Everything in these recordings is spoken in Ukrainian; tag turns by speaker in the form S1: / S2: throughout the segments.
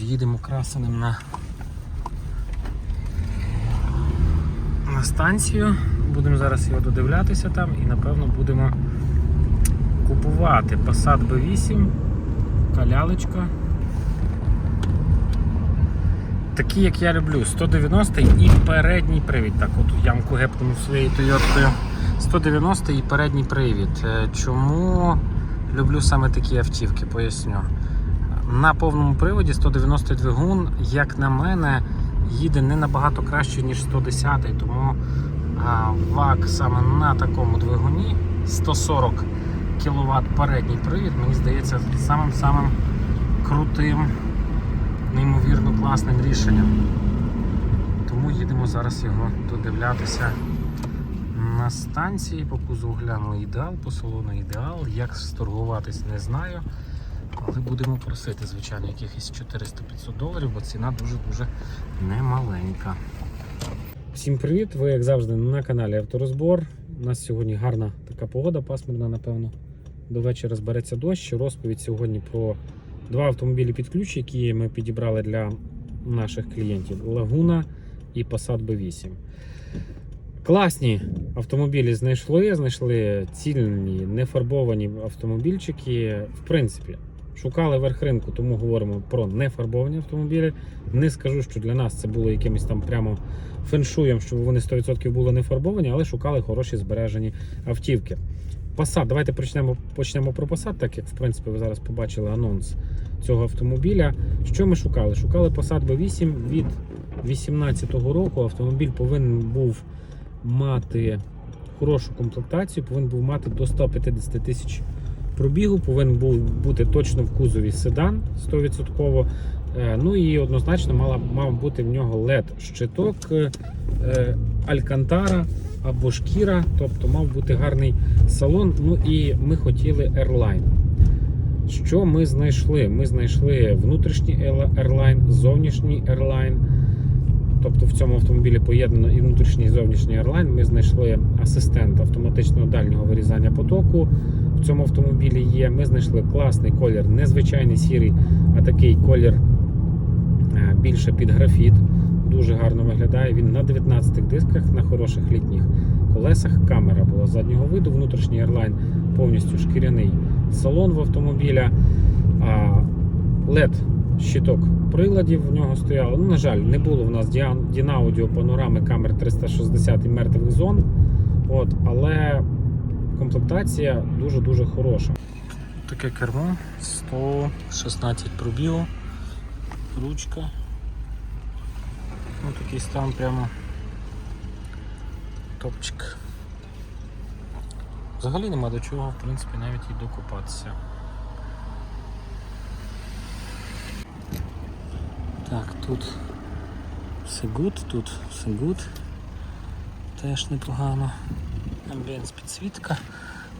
S1: Їдемо красеним на, на станцію. Будемо зараз його додивлятися там і напевно будемо купувати Passat B8, калялечка. Такі, як я люблю, 190 і передній привід. Так, от ямку гепнув своєю Toyota. 190 і передній привід. Е, Чому люблю саме такі автівки, поясню. На повному приводі 190 двигун, як на мене, їде не набагато краще, ніж 110 тому ВАК саме на такому двигуні 140 кВт передній привід, мені здається, самим-самим крутим, неймовірно класним рішенням. Тому їдемо зараз його додивлятися на станції. По кузову глянули ідеал, по салону ідеал. Як сторгуватись, не знаю. Але будемо просити, звичайно, якихось 400-500 доларів, бо ціна дуже-дуже немаленька. Всім привіт! Ви, як завжди, на каналі Авторозбор. У нас сьогодні гарна така погода, пасмурна, напевно. До вечора збереться дощ. Розповідь сьогодні про два автомобілі під ключ, які ми підібрали для наших клієнтів: Лагуна і Passat B8. Класні автомобілі знайшли, знайшли цільні, нефарбовані автомобільчики. В принципі, шукали верх ринку, тому говоримо про нефарбовані автомобілі. Не скажу, що для нас це було якимось там прямо феншуєм, щоб вони 100% були не фарбовані, але шукали хороші збережені автівки. Passat, давайте почнемо, почнемо про Passat, так як в принципі ви зараз побачили анонс цього автомобіля. Що ми шукали? Шукали Passat B8 від 2018 року. Автомобіль повинен був мати хорошу комплектацію, повинен був мати до 150 тисяч пробігу, повинен був бути точно в кузові седан 100%. Е, Ну і однозначно мала, мав бути в нього LED-щиток е, Алькантара або шкіра, тобто мав бути гарний салон. Ну і ми хотіли Airline. Що ми знайшли? Ми знайшли внутрішній Airline, зовнішній Airline. Тобто в цьому автомобілі поєднано і внутрішній і зовнішній Airline. Ми знайшли асистент автоматичного дальнього вирізання потоку. В цьому автомобілі є. Ми знайшли класний колір, незвичайний сірий, а такий колір е, більше під графіт. Дуже гарно виглядає. Він на 19 дисках, на хороших літніх колесах. Камера була заднього виду. Внутрішній Airline повністю шкіряний салон в автомобіля. LED щиток приладів в нього стояло. Ну, на жаль, не було в нас Дінаудіо панорами камер 360 і мертвих зон. От, але комплектація дуже-дуже хороша. Таке кермо 116 пробігу, ручка. Ну, такий стан прямо топчик. Взагалі нема до чого, в принципі, навіть і докопатися. Так, тут все гуд, тут все гуд. Теж непогано. Амбієнс підсвітка.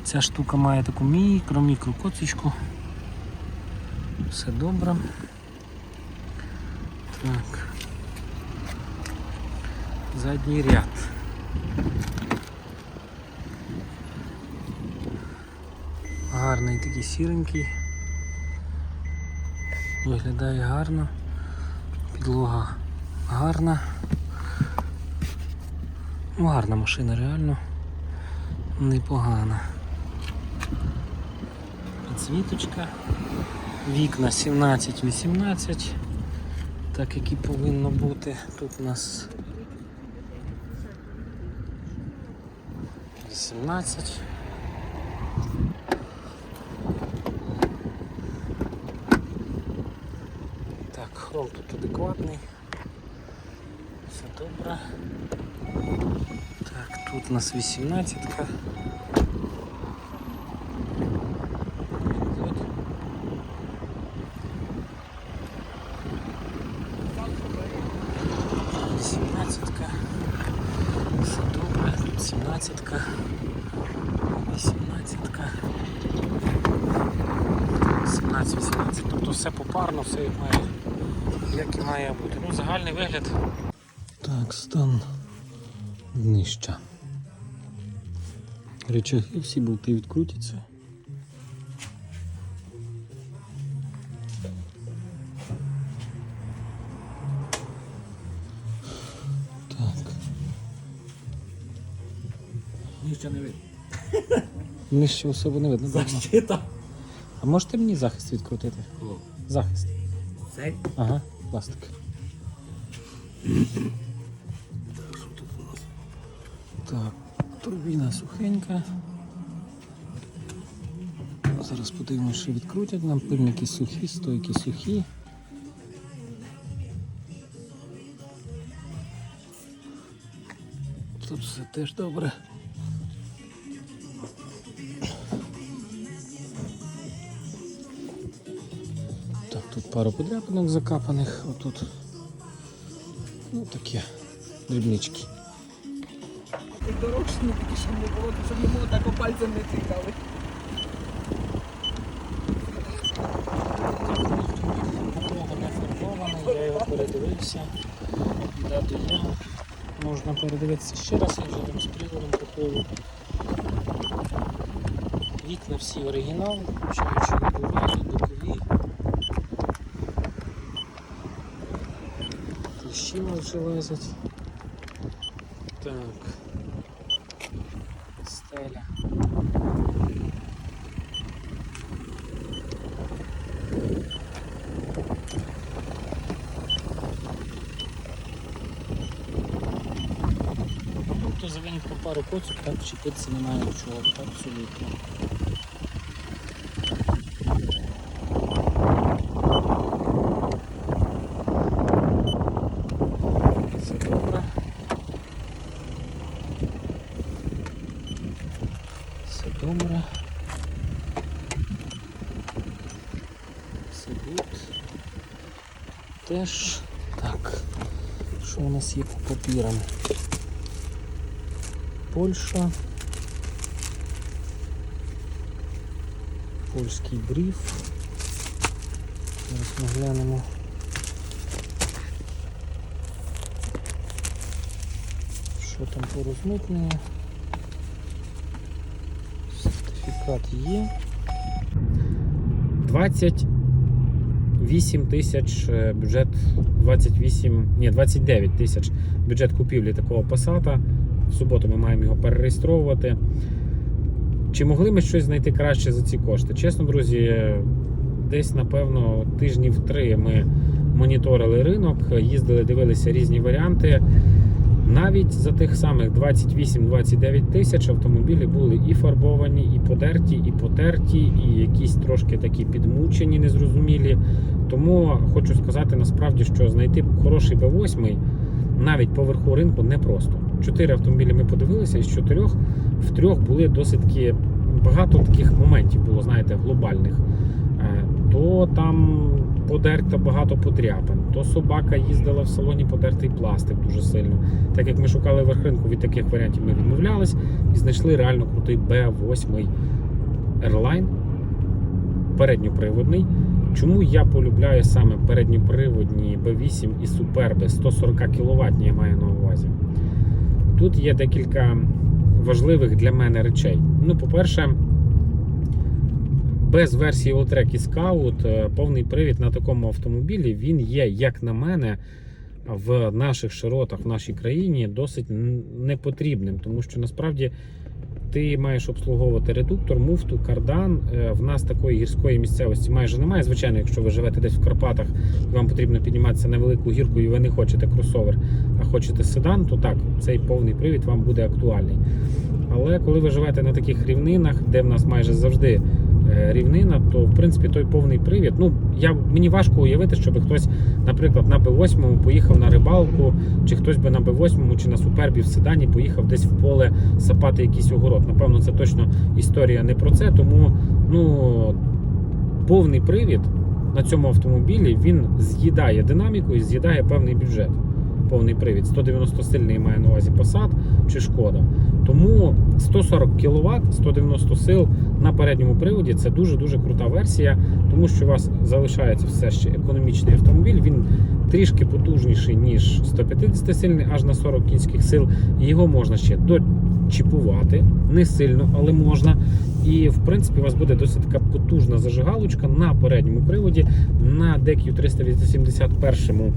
S1: Ця штука має таку мікро-мікро коцечку. Все добре. Так. Задній ряд. Гарний такий сіренький. Виглядає гарно. Підлога гарна. Ну, гарна машина реально непогана. Підсвіточка. Вікна 17-18, так як і повинно бути. Тут у нас 18. Так, хром тут адекватний. Все добре. Так, тут у нас 18. нижча. Речаги всі болти відкрутяться. Так.
S2: Нижче не видно.
S1: Нижче особо не видно. добре.
S2: Защита.
S1: А можете мені захист відкрутити? Захист.
S2: Цей?
S1: Ага, пластик. Так, турбіна сухенька. Зараз подивимося, що відкрутять нам. Пильники сухі, стойки сухі. Тут все теж добре. Так, тут пару подряпинок закапаних, отут. Ну такі дрібнички.
S2: І дорожче такі, щоб не було, щоб не було так пальцем не тикали.
S1: Нікого не фарбований, я його передивився. Дати. Можна передивитися ще раз, я вже там з приводом походу. Вікна всі оригінал, включаючи лобові, бокові. Кліщі вже лезуть. Так. Стеля. Тобто за коців так чіпитися немає нічого, абсолютно. Теж так. Що у нас є по папірам? Польща. Польський бриф. Зараз ми глянемо. Що там по розмитненню? Сертифікат є. 28 тисяч е, бюджет 28, ні, 29 тисяч бюджет купівлі такого пасата. В суботу ми маємо його перереєстровувати. Чи могли ми щось знайти краще за ці кошти? Чесно, друзі, десь, напевно, тижнів три ми моніторили ринок, їздили, дивилися різні варіанти. Навіть за тих самих 28-29 тисяч автомобілі були і фарбовані, і подерті, і потерті, і якісь трошки такі підмучені, незрозумілі. Тому хочу сказати насправді, що знайти хороший B8 навіть по верху ринку непросто. Чотири автомобілі ми подивилися, із чотирьох в трьох були досить багато таких моментів було, знаєте, глобальних. Е, То там подерто багато подряпин, то собака їздила в салоні подертий пластик дуже сильно. Так як ми шукали верх ринку від таких варіантів, ми відмовлялись і знайшли реально крутий B8 Airline передньоприводний. Чому я полюбляю саме передньоприводні B8 і Superb 140 кВт, я маю на увазі. Тут є декілька важливих для мене речей. Ну, по-перше, без версії Alltrack і Scout е, повний привід на такому автомобілі він є, як на мене, в наших широтах, в нашій країні досить непотрібним, тому що насправді ти маєш обслуговувати редуктор, муфту, кардан. Е, В нас такої гірської місцевості майже немає. Звичайно, якщо ви живете десь в Карпатах і вам потрібно підніматися на велику гірку, і ви не хочете кросовер, а хочете седан, то так, цей повний привід вам буде актуальний. Але коли ви живете на таких рівнинах, де в нас майже завжди рівнина, то в принципі той повний привід. Ну я мені важко уявити, щоб хтось, наприклад, на Б8 поїхав на рибалку, чи хтось би на Б8 чи на супербі в седані поїхав десь в поле сапати якийсь огород. Напевно, це точно історія не про це. Тому ну повний привід на цьому автомобілі він з'їдає динаміку і з'їдає певний бюджет. Повний привід 190 сильний має на увазі Passat чи шкода. Тому 140 кВт, 190 сил на передньому приводі це дуже-дуже крута версія, тому що у вас залишається все ще економічний автомобіль. Він трішки потужніший, ніж 150 сильний, аж на 40 кінських сил. Його можна ще дочіпувати, не сильно, але можна. І в принципі у вас буде досить така потужна зажигалочка на передньому приводі на DQ 381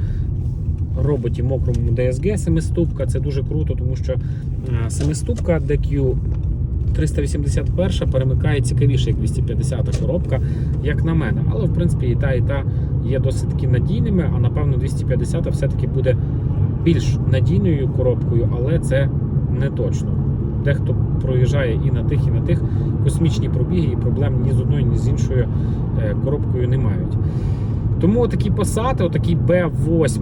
S1: роботі мокрому DSG семиступка. Це дуже круто, тому що е, семиступка DQ 381 перемикає цікавіше, як 250 коробка, як на мене. Але в принципі і та, і та є досить таки надійними, а напевно 250 все-таки буде більш надійною коробкою, але це не точно. Дехто проїжджає і на тих, і на тих космічні пробіги, і проблем ні з одною, ні з іншою е, коробкою не мають. Тому такі посади, отакий Б8,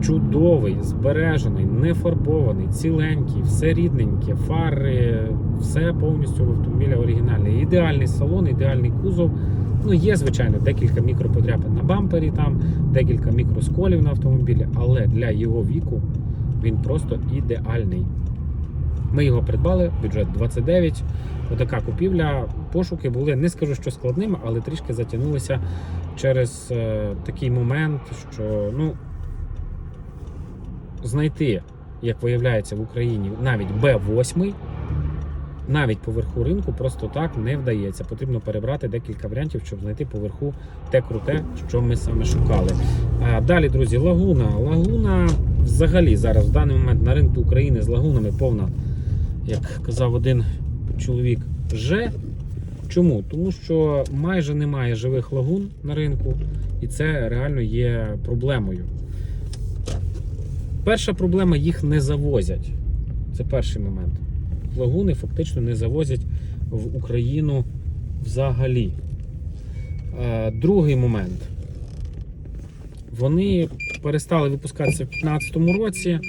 S1: чудовий, збережений, не фарбований, ціленький, все рідненьке, фари, все повністю в автомобіля оригінальне. Ідеальний салон, ідеальний кузов. Ну, є, звичайно, декілька мікроподряпин на бампері, там, декілька мікросколів на автомобілі, але для його віку він просто ідеальний. Ми його придбали, бюджет 29. Отака купівля. Пошуки були, не скажу, що складними, але трішки затягнулися через е, такий момент, що ну, знайти, як виявляється в Україні, навіть Б8, навіть поверху ринку просто так не вдається. Потрібно перебрати декілька варіантів, щоб знайти поверху те круте, що ми саме шукали. Далі, друзі, лагуна. Лагуна взагалі зараз в даний момент на ринку України з лагунами повна, як казав один чоловік, Ж. Чому? Тому що майже немає живих лагун на ринку, і це реально є проблемою. Перша проблема їх не завозять. Це перший момент. Лагуни фактично не завозять в Україну взагалі. Другий момент. Вони перестали випускатися в 2015 році.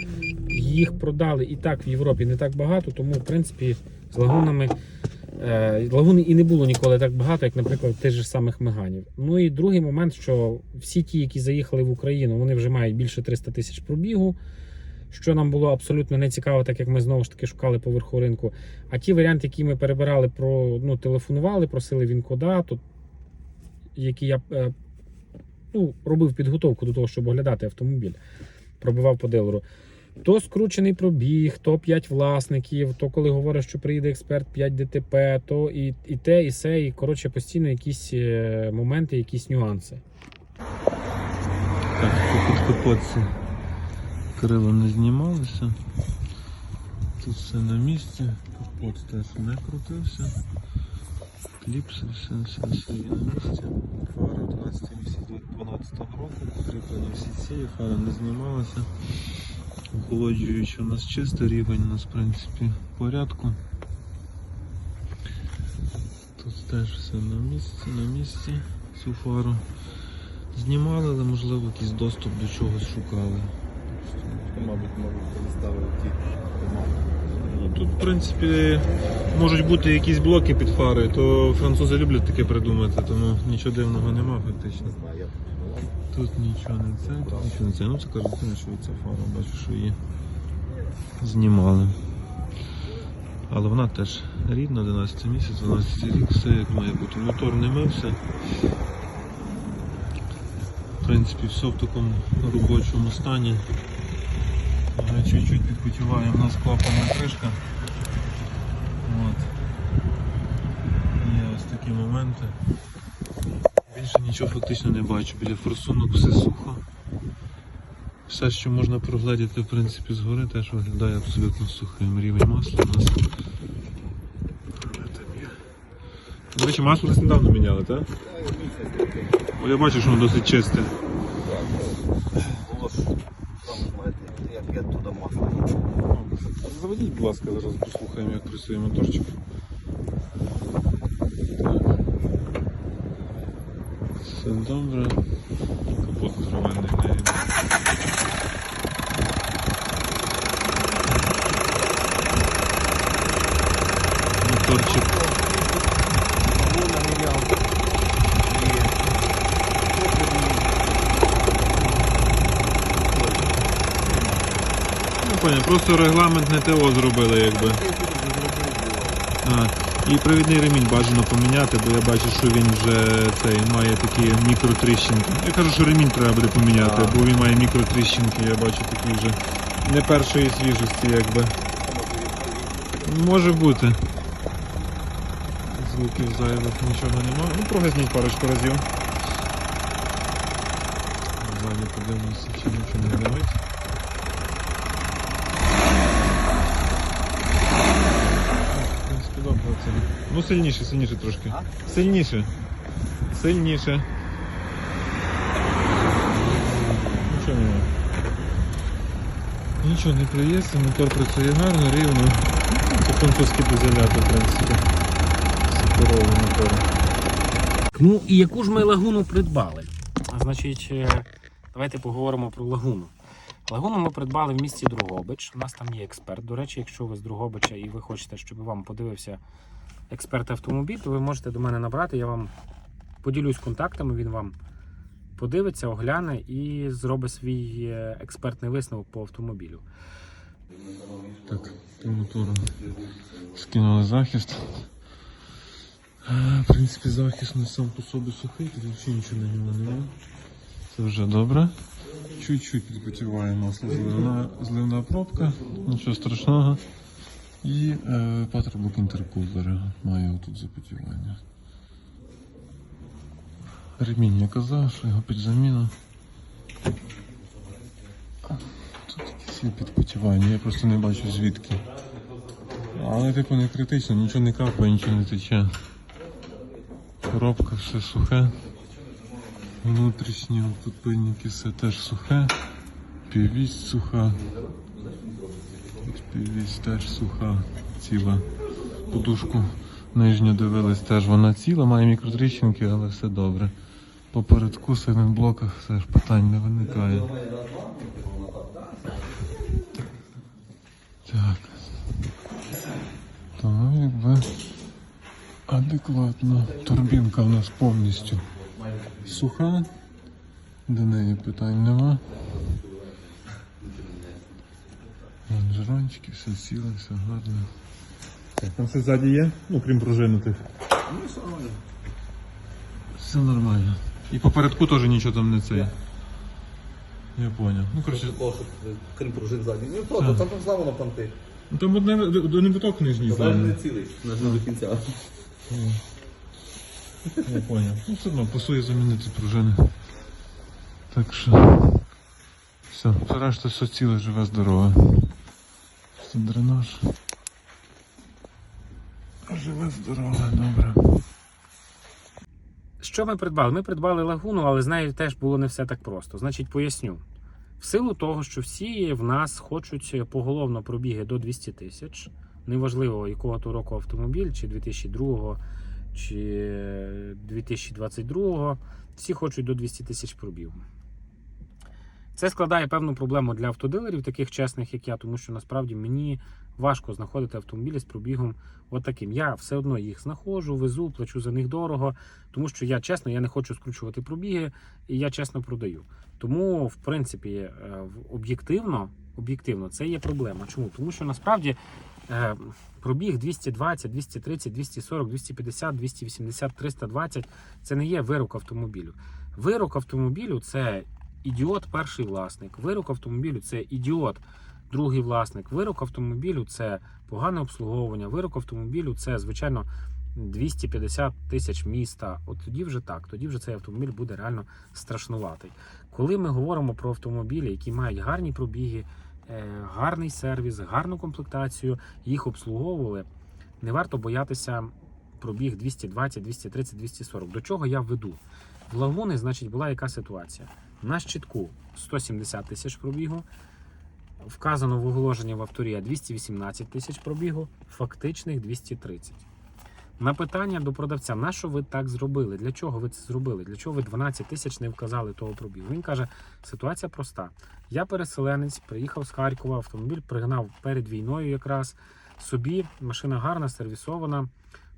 S1: Їх продали і так в Європі не так багато, тому в принципі з лагунами е, лагуни і не було ніколи так багато, як, наприклад, тих же самих меганів. Ну і другий момент, що всі ті, які заїхали в Україну, вони вже мають більше 300 тисяч пробігу. Що нам було абсолютно не цікаво, так як ми знову ж таки шукали поверху ринку. А ті варіанти, які ми перебирали, про ну, телефонували, просили він кода, то які я е, ну, робив підготовку до того, щоб оглядати автомобіль, пробивав по дилеру. То скручений пробіг, то 5 власників, то коли говорять, що приїде експерт 5 ДТП, то і, і те, і се, і коротше постійно якісь е, моменти, якісь нюанси.
S3: Так, по підкапотці крила не знімалися. Тут все на місці, капот теж не крутився. Кліпси, все, все, все є на місці. 11 місяць 12 року, кріплені всі ці, фари не знімалися. Охолоджуючи у нас чисто, рівень у нас в принципі в порядку. Тут теж все на місці, на місці цю фару. Знімали, але можливо якийсь доступ до чогось шукали.
S4: Мабуть, мабуть, переставили ті
S3: Ну, Тут, в принципі, можуть бути якісь блоки під фари, то французи люблять таке придумати, тому нічого дивного нема фактично. Тут нічого не це, тут нічого не це. Ну це кажуть, що ця фара, бачу, що її знімали. Але вона теж рідна, 11 місяць, 12 рік, все як має бути. Мотор не мився. В принципі, все в такому робочому стані. Чуть-чуть підпотіває в нас клапанна кришка. От. Є ось такі моменти. Більше нічого фактично не бачу. Біля форсунок все сухо. Все, що можна прогледіти, в принципі, згори, теж виглядає абсолютно сухим. Рівень масла у нас. До масло десь недавно міняли, так? Бо я бачу, що воно досить чисте.
S4: було ж там, знаєте, як я туди масло.
S3: Ласка, зараз послухаємо, як працює моторчик. Все добре. Капот здоровенний не йде. Моторчик. Ну, понял, просто регламент не ТО зробили, якби. А, і провідний ремінь бажано поміняти, бо я бачу, що він вже цей має такі мікротріщинки. Я кажу, що ремінь треба буде поміняти, бо він має мікротріщинки, я бачу такі вже не першої свіжості, якби. Може бути. Звуків зайвих нічого немає. Ну, прогазніть парочку разів. Ззаді подивимося, чи нічого не дивить. В принципі, добре, Ну сильніше, сильніше трошки.
S4: А?
S3: Сильніше. Сильніше. Нічого немає. Нічого не плюється, мотор працює гарно, рівно. Це французький в принципі. Суперовий мотор.
S1: Ну і яку ж ми лагуну придбали? А, Значить, е, давайте поговоримо про лагуну. Лагуну ми придбали в місті Другобич. У нас там є експерт. До речі, якщо ви з Другобича і ви хочете, щоб вам подивився експерт автомобіль, то ви можете до мене набрати. Я вам поділюсь контактами, він вам подивиться, огляне і зробить свій е, експертний висновок по автомобілю.
S3: Так, по мотору скинули захист. Е, В принципі, захист не сам по собі сухий, тут взагалі нічого на ньому немає. Це вже добре. Чуть-чуть підпотіває масло зливна, зливна пробка, нічого страшного. І е, патрубок інтеркулера має тут запотівання. Ремінь я казав, що його під заміну. Тут якісь підпотівання, я просто не бачу звідки. Але типу не критично, нічого не капає, нічого не тече. Коробка все сухе. Внутрішні тут все теж сухе. Півість суха. Півість теж суха, ціла. Подушку нижню дивились, теж вона ціла, має мікротріщинки, але все добре. По передку в блоках все ж питань не виникає. Так. Так, якби адекватно. Турбінка у нас повністю суха. До неї питань нема. Лонжерончики, все ціле, все гарно. Там все ззаді є? Ну, крім пружинутих.
S4: Ну, все нормально.
S3: Все нормально. І попередку теж нічого там не цей. Я понял. Ну, коротше,
S4: крім пружин ззаді. Ну, просто, там там зламано понти.
S3: ну, там одне, один виток нижній
S4: Навіть не цілий, навіть не до кінця.
S3: Я понял. Ну, все одно пасує замінити пружини. Так що. Все, все решта все ціле, живе, здорове. Це дренаж. Живе, здорове, добре.
S1: Що ми придбали? Ми придбали лагуну, але з нею теж було не все так просто. Значить, поясню. В силу того, що всі в нас хочуть поголовно пробіги до 200 тисяч, неважливо якого то року автомобіль, чи 2002, чи 2022, всі хочуть до 200 тисяч пробігу. Це складає певну проблему для автодилерів, таких чесних, як я, тому що насправді мені важко знаходити автомобілі з пробігом отаким. Я все одно їх знаходжу, везу, плачу за них дорого, тому що я чесно, я не хочу скручувати пробіги, і я чесно продаю. Тому, в принципі, е, об'єктивно, об'єктивно це є проблема. Чому? Тому що насправді е, пробіг 220, 230, 240, 250, 280, 320 це не є вирок автомобілю. Вирок автомобілю це ідіот перший власник. Вирок автомобілю це ідіот другий власник. Вирок автомобілю це погане обслуговування. Вирок автомобілю це, звичайно, 250 тисяч міста. От тоді вже так, тоді вже цей автомобіль буде реально страшнуватий. Коли ми говоримо про автомобілі, які мають гарні пробіги, е, гарний сервіс, гарну комплектацію, їх обслуговували, не варто боятися пробіг 220, 230, 240. До чого я веду? В Лагуни, значить, була яка ситуація? На щитку 170 тисяч пробігу. Вказано в оголошенні в авторія 218 тисяч пробігу, фактичних 230. На питання до продавця, на що ви так зробили? Для чого ви це зробили? Для чого ви 12 тисяч не вказали того пробігу? Він каже: ситуація проста. Я переселенець, приїхав з Харкова, автомобіль пригнав перед війною якраз собі. Машина гарна, сервісована.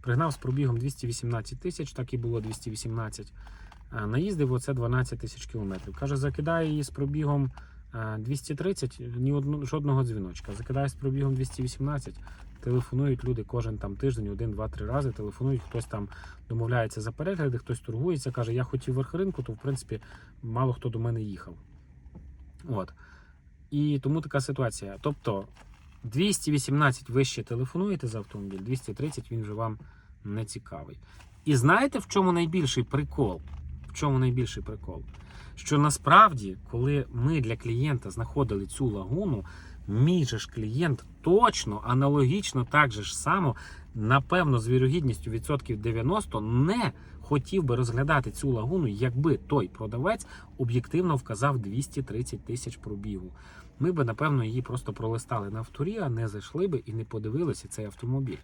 S1: Пригнав з пробігом 218 тисяч, так і було 218. Наїздив оце 12 тисяч кілометрів. Каже, закидає її з пробігом е, 230, ні одно, жодного дзвіночка. Закидає з пробігом 218. Телефонують люди кожен там тиждень, один, два, три рази. Телефонують, хтось там домовляється за перегляди, хтось торгується, каже, я хотів верх ринку, то в принципі мало хто до мене їхав. От. І тому така ситуація. Тобто 218 ви ще телефонуєте за автомобіль, 230 він вже вам не цікавий. І знаєте, в чому найбільший прикол? Чому найбільший прикол? Що насправді, коли ми для клієнта знаходили цю лагуну, мій же ж клієнт точно, аналогічно так же ж само, напевно, з вірогідністю відсотків 90 не хотів би розглядати цю лагуну, якби той продавець об'єктивно вказав 230 тисяч пробігу. Ми би, напевно, її просто пролистали на авторі, а не зайшли би і не подивилися цей автомобіль.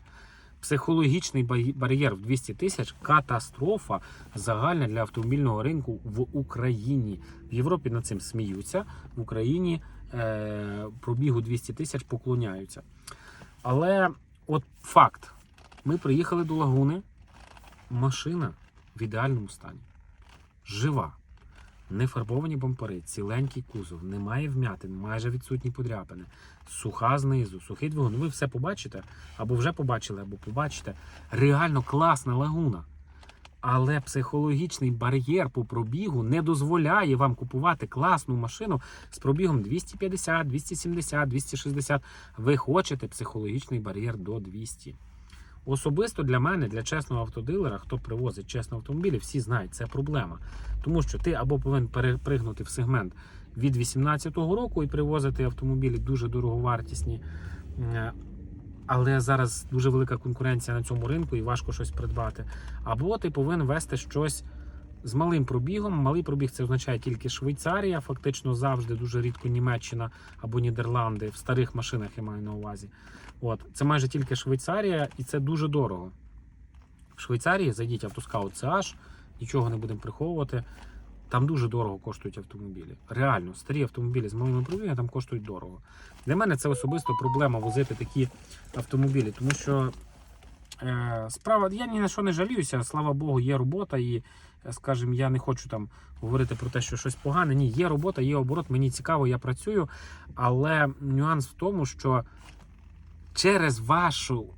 S1: Психологічний бар'єр в 200 тисяч катастрофа загальна для автомобільного ринку в Україні. В Європі над цим сміються, в Україні е, пробігу 200 тисяч поклоняються. Але от факт: ми приїхали до лагуни, машина в ідеальному стані, жива. Не фарбовані бампери, ціленький кузов, немає вмятин, майже відсутні подряпини, суха знизу, сухий двигун. Ну, Ви все побачите, або вже побачили, або побачите. Реально класна лагуна. Але психологічний бар'єр по пробігу не дозволяє вам купувати класну машину з пробігом 250, 270, 260. Ви хочете психологічний бар'єр до 200. Особисто для мене, для чесного автодилера, хто привозить чесно автомобілі, всі знають, це проблема. Тому що ти або повинен перепригнути в сегмент від 2018 року і привозити автомобілі дуже дороговартісні. Е, Але зараз дуже велика конкуренція на цьому ринку і важко щось придбати. Або ти повинен вести щось з малим пробігом. Малий пробіг це означає тільки Швейцарія, фактично завжди дуже рідко Німеччина або Нідерланди в старих машинах я маю на увазі. От це майже тільки Швейцарія, і це дуже дорого. В Швейцарії зайдіть автоскаут CH, нічого не будемо приховувати. Там дуже дорого коштують автомобілі. Реально, старі автомобілі з малими пробігами там коштують дорого. Для мене це особисто проблема возити такі автомобілі, тому що е, справа, я ні на що не жаліюся, слава Богу, є робота, і, е, скажімо, я не хочу там говорити про те, що щось погане. Ні, є робота, є оборот, мені цікаво, я працюю. Але нюанс в тому, що через вашу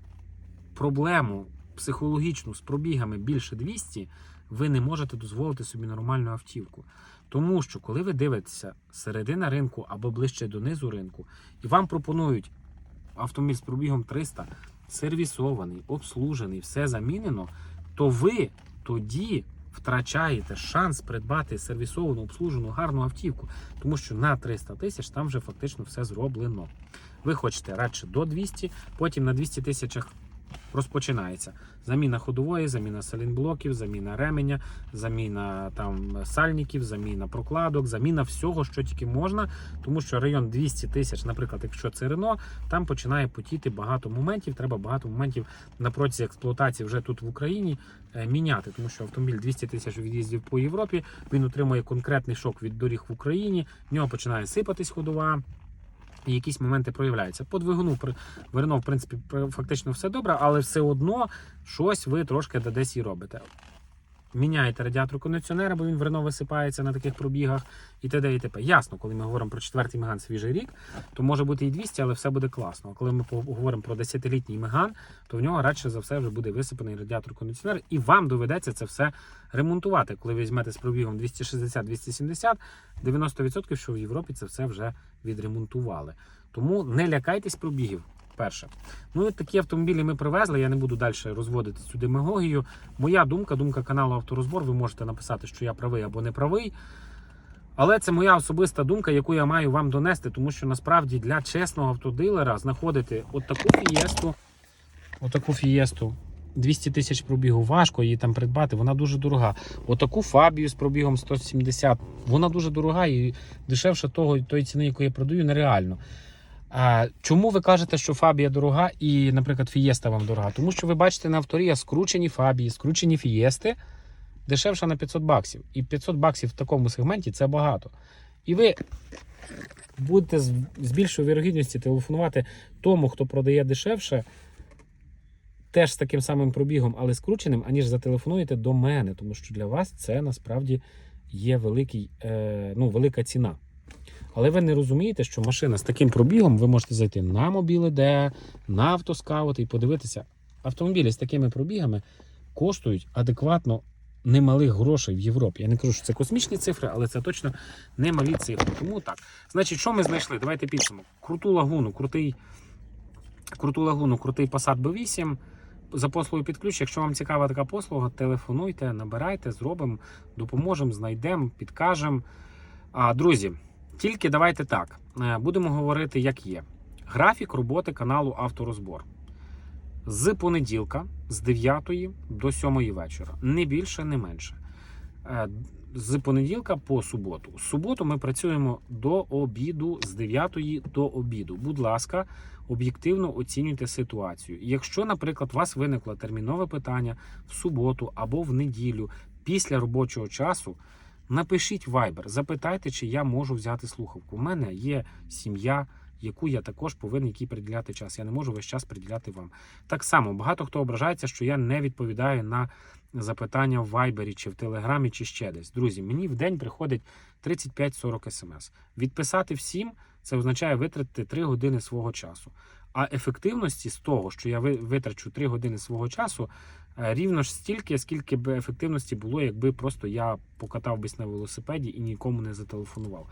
S1: проблему психологічну з пробігами більше 200, ви не можете дозволити собі нормальну автівку. Тому що, коли ви дивитеся середина ринку або ближче до низу ринку, і вам пропонують автомобіль з пробігом 300, сервісований, обслужений, все замінено, то ви тоді втрачаєте шанс придбати сервісовану, обслужену, гарну автівку. Тому що на 300 тисяч там вже фактично все зроблено. Ви хочете радше до 200, потім на 200 тисячах розпочинається заміна ходової, заміна салінблоків, заміна ременя, заміна там сальників, заміна прокладок, заміна всього, що тільки можна. Тому що район 200 тисяч, наприклад, якщо це Рено, там починає потіти багато моментів. Треба багато моментів на протязі експлуатації вже тут в Україні е, міняти, тому що автомобіль 200 тисяч від'їздів по Європі. Він отримує конкретний шок від доріг в Україні. В нього починає сипатись ходова. І якісь моменти проявляються. По двигуну в в принципі, при- фактично все добре, але все одно щось ви трошки де десь і робите. Міняєте радіатор кондиціонера, бо він в Рено висипається на таких пробігах і т.д. і т.п. Ясно, коли ми говоримо про четвертий Меган свіжий рік, то може бути і 200, але все буде класно. А коли ми говоримо про 10-літній Меган, то в нього радше за все вже буде висипаний радіатор кондиціонер, і вам доведеться це все ремонтувати. Коли ви візьмете з пробігом 260-270, 90% що в Європі це все вже відремонтували. Тому не лякайтесь пробігів. Перше. Ну і такі автомобілі ми привезли. Я не буду далі розводити цю демагогію. Моя думка, думка каналу Авторозбор. Ви можете написати, що я правий або не правий. Але це моя особиста думка, яку я маю вам донести, тому що насправді для чесного автодилера знаходити от таку фієсту, отаку фієсту 200 тисяч пробігу важко її там придбати, вона дуже дорога. Отаку фабію з пробігом 170, вона дуже дорога і дешевше того, тої ціни, яку я продаю, нереально. А, чому ви кажете, що фабія дорога і, наприклад, фієста вам дорога? Тому що ви бачите на авторі скручені фабії, скручені фієсти дешевше на 500 баксів. І 500 баксів в такому сегменті це багато. І ви будете з більшою вірогідністю телефонувати тому, хто продає дешевше, теж з таким самим пробігом, але скрученим, аніж зателефонуєте до мене, тому що для вас це насправді є великий, е, ну, велика ціна. Але ви не розумієте, що машина з таким пробігом ви можете зайти на Мобіле.д, на автоскаут і подивитися. Автомобілі з такими пробігами коштують адекватно немалих грошей в Європі. Я не кажу, що це космічні цифри, але це точно немалі цифри. Тому так. Значить, що ми знайшли? Давайте підсумок. Круту лагуну, крутий, круту лагуну, крутий Passat B8. за послугою під ключ. Якщо вам цікава така послуга, телефонуйте, набирайте, зробимо, допоможемо, знайдемо, підкажемо. А, друзі, тільки давайте так. е, Будемо говорити, як є. Графік роботи каналу Авторозбор. З понеділка, з 9 до 7 вечора. Не більше, не менше. Е, З понеділка по суботу. В суботу ми працюємо до обіду з 9 до обіду. Будь ласка, об'єктивно оцінюйте ситуацію. Якщо, наприклад, у вас виникло термінове питання в суботу або в неділю після робочого часу, напишіть Viber, запитайте, чи я можу взяти слухавку. У мене є сім'я, яку я також повинен якій приділяти час. Я не можу весь час приділяти вам. Так само багато хто ображається, що я не відповідаю на запитання в Viber, чи в Телеграмі, чи ще десь. Друзі, мені в день приходить 35-40 смс. Відписати всім це означає витратити 3 години свого часу. А ефективності з того, що я ви- витрачу 3 години свого часу, рівно ж стільки, скільки б ефективності було, якби просто я покатав бись на велосипеді і нікому не зателефонував.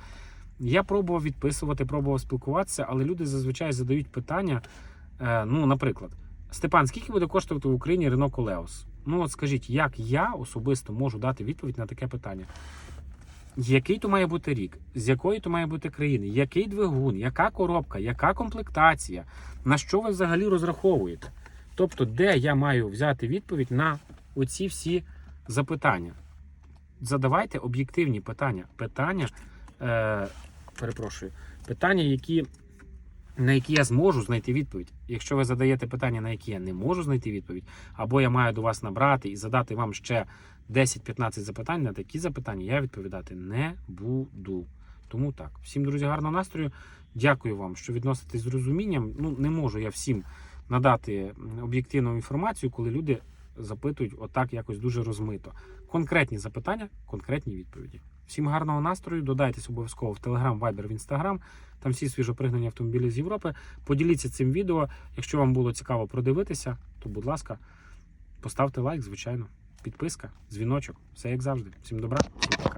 S1: Я пробував відписувати, пробував спілкуватися, але люди зазвичай задають питання. е, Ну, наприклад, Степан, скільки буде коштувати в Україні Рено Колеос? Ну, от скажіть, як я особисто можу дати відповідь на таке питання? Який то має бути рік, з якої то має бути країни, який двигун, яка коробка, яка комплектація, на що ви взагалі розраховуєте? Тобто, де я маю взяти відповідь на оці всі запитання? Задавайте об'єктивні питання. Питання, е, перепрошую, питання, які, на які я зможу знайти відповідь. Якщо ви задаєте питання, на які я не можу знайти відповідь, або я маю до вас набрати і задати вам ще 10-15 запитань, на такі запитання я відповідати не буду. Тому так. Всім, друзі, гарного настрою. Дякую вам, що відноситесь з розумінням. Ну, не можу я всім надати об'єктивну інформацію, коли люди запитують отак якось дуже розмито. Конкретні запитання, конкретні відповіді. Всім гарного настрою. Додайтесь обов'язково в Telegram, Viber, в Instagram. Там всі свіжопригнані автомобілі з Європи. Поділіться цим відео. Якщо вам було цікаво продивитися, то будь ласка, поставте лайк, звичайно. Підписка, дзвіночок, все як завжди. Всім добра, всім пока.